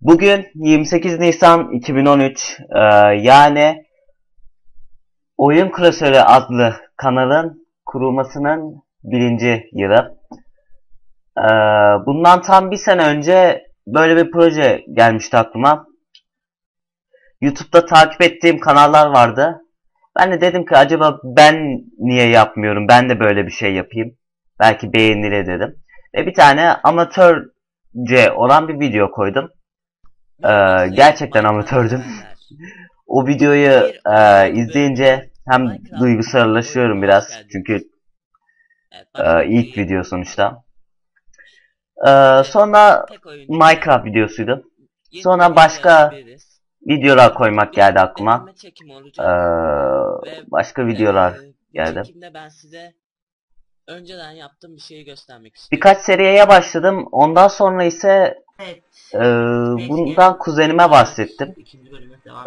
Bugün 28 Nisan 2013 ee, yani Oyun Klasörü adlı kanalın kurulmasının birinci yılı. Ee, bundan tam bir sene önce böyle bir proje gelmişti aklıma. YouTube'da takip ettiğim kanallar vardı. Ben de dedim ki acaba ben niye yapmıyorum? Ben de böyle bir şey yapayım. Belki beğenilir dedim. Ve bir tane amatörce olan bir video koydum. Ee, gerçekten amatördüm. O videoyu e, izleyince hem duygusallaşıyorum biraz. Çünkü e, ilk video sonuçta. Ee, sonra Minecraft videosuydu. Sonra başka videolar koymak geldi aklıma. Ee, başka videolar geldi. Çekimde ben size önceden yaptığım bir şeyi göstermek istiyorum. Birkaç seriye başladım. Ondan sonra ise Evet. e, bundan kuzenime bahsettim.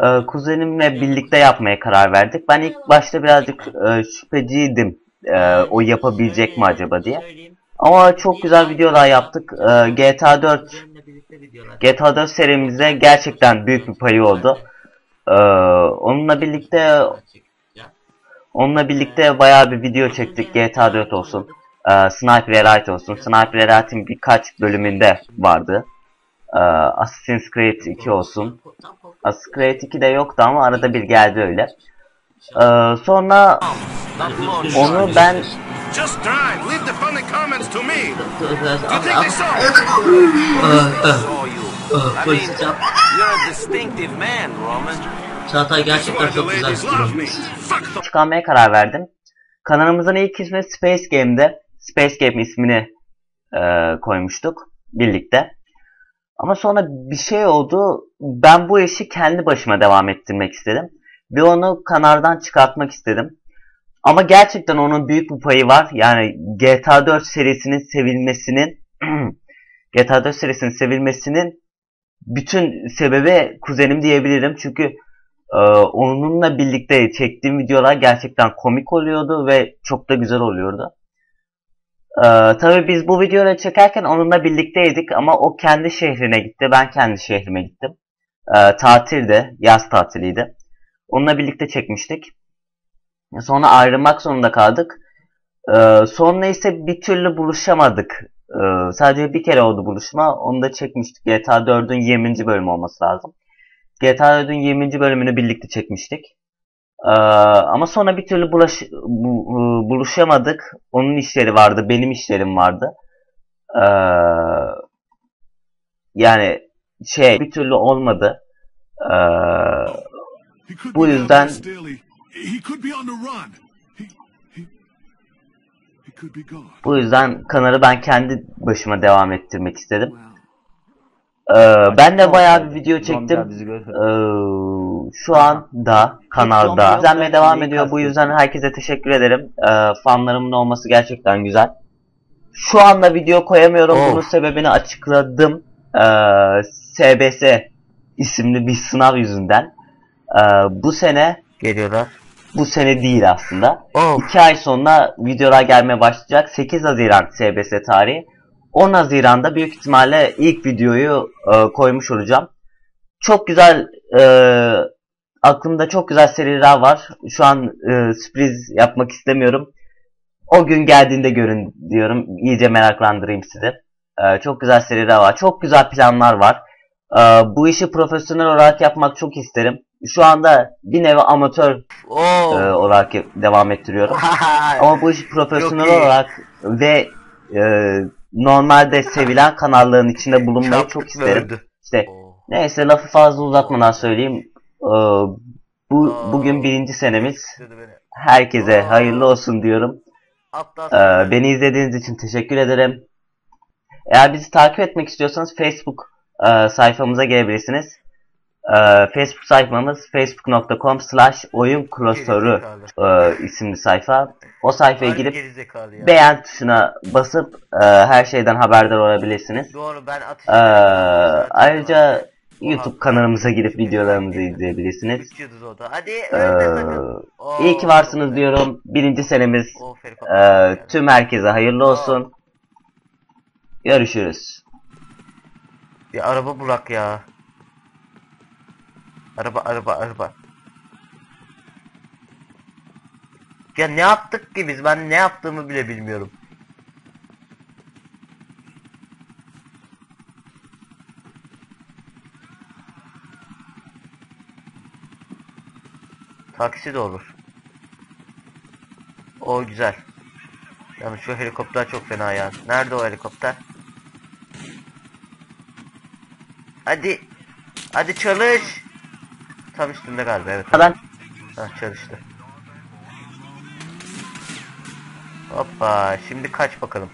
Ee, kuzenimle birlikte yapmaya karar verdik. Ben ilk başta birazcık e, şüpheciydim. e, o yapabilecek mi acaba diye. Ama çok güzel videolar yaptık. Ee, GTA 4 Kuzenimle birlikte videolar. GTA 4 serimize gerçekten büyük bir payı oldu. Ee, onunla birlikte onunla birlikte bayağı bir video çektik. GTA 4 olsun. Ee, Sniper Elite olsun. Sniper Elite'in birkaç bölümünde vardı. Ee, Assassin's Creed 2 olsun. Assassin's Creed 2 de yoktu ama arada bir geldi öyle. Ee, sonra onu ben Just drive. Leave the funny comments to me. You think they Abi, saw? saw you. I Polisi mean, çarp. you're a distinctive man, Roman. Çağatay gerçekten çok güzel çıkarmaya karar verdim. Kanalımızın ilk ismi Space Game'de. Space Game ismini e, koymuştuk birlikte. Ama sonra bir şey oldu. Ben bu işi kendi başıma devam ettirmek istedim. Ve onu kanaldan çıkartmak istedim. Ama gerçekten onun büyük bir payı var. Yani GTA 4 serisinin sevilmesinin GTA 4 serisinin sevilmesinin bütün sebebi kuzenim diyebilirim. Çünkü ee, onunla birlikte çektiğim videolar gerçekten komik oluyordu ve çok da güzel oluyordu. Ee, tabii biz bu videoları çekerken onunla birlikteydik ama o kendi şehrine gitti, ben kendi şehrime gittim. Ee, tatilde, yaz tatiliydi. Onunla birlikte çekmiştik. Sonra ayrılmak zorunda kaldık. Ee, sonra ise bir türlü buluşamadık. Ee, sadece bir kere oldu buluşma. Onu da çekmiştik. GTA 4'ün 20. bölümü olması lazım. GTA 4'ün 20. bölümünü birlikte çekmiştik. Ee, ama sonra bir türlü bulaş, bu- bu- buluşamadık. Onun işleri vardı, benim işlerim vardı. Ee, yani şey bir türlü olmadı. Ee, Bu yüzden- bu yüzden kanalı ben kendi başıma devam ettirmek istedim. Ee, ben de bayağı bir video çektim. Ee, şu anda kanalda izlenmeye devam ediyor. Bu yüzden herkese teşekkür ederim. Ee, fanlarımın olması gerçekten güzel. Şu anda video koyamıyorum. Oh. Bunun sebebini açıkladım. Ee, SBS isimli bir sınav yüzünden. Ee, bu sene Geliyorlar. bu sene değil aslında. Oh. 2 ay sonra videolar gelmeye başlayacak. 8 Haziran SBS tarihi. 10 Haziran'da büyük ihtimalle ilk videoyu e, koymuş olacağım. Çok güzel e, aklımda çok güzel seriler var. Şu an e, sürpriz yapmak istemiyorum. O gün geldiğinde görün diyorum. İyice meraklandırayım sizi. E, çok güzel seriler var. Çok güzel planlar var. E, bu işi profesyonel olarak yapmak çok isterim. Şu anda bir nevi amatör Oh. e, olarak devam ettiriyorum. Ama bu işi profesyonel olarak ve e, normalde sevilen kanalların içinde bulunmayı çok isterim. İşte neyse lafı fazla uzatmadan söyleyeyim. E, bu bugün birinci senemiz. Herkese hayırlı olsun diyorum. Hatta E, beni izlediğiniz için teşekkür ederim. Eğer bizi takip etmek istiyorsanız Facebook e, sayfamıza gelebilirsiniz. E, Facebook sayfamız facebook.com slash oyun klasörü e, isimli sayfa. O sayfaya girip Gerizekalı ya. beğen tuşuna basıp e, her şeyden haberdar olabilirsiniz. Doğru ben. E, ayrıca YouTube kanalımıza girip videolarımızı izleyebilirsiniz. Hadi E. Oo, iyi ki varsınız diyorum. Birinci senemiz e, tüm herkese hayırlı olsun. Görüşürüz. Bir araba bırak ya. Araba araba araba. Ya ne yaptık ki biz? Ben ne yaptığımı bile bilmiyorum. Taksi de olur. O güzel. Yani şu helikopter çok fena ya. Nerede o helikopter? Hadi. Hadi çalış. Tam üstünde galiba evet. Ben Ha çalıştı. Hoppa şimdi kaç bakalım.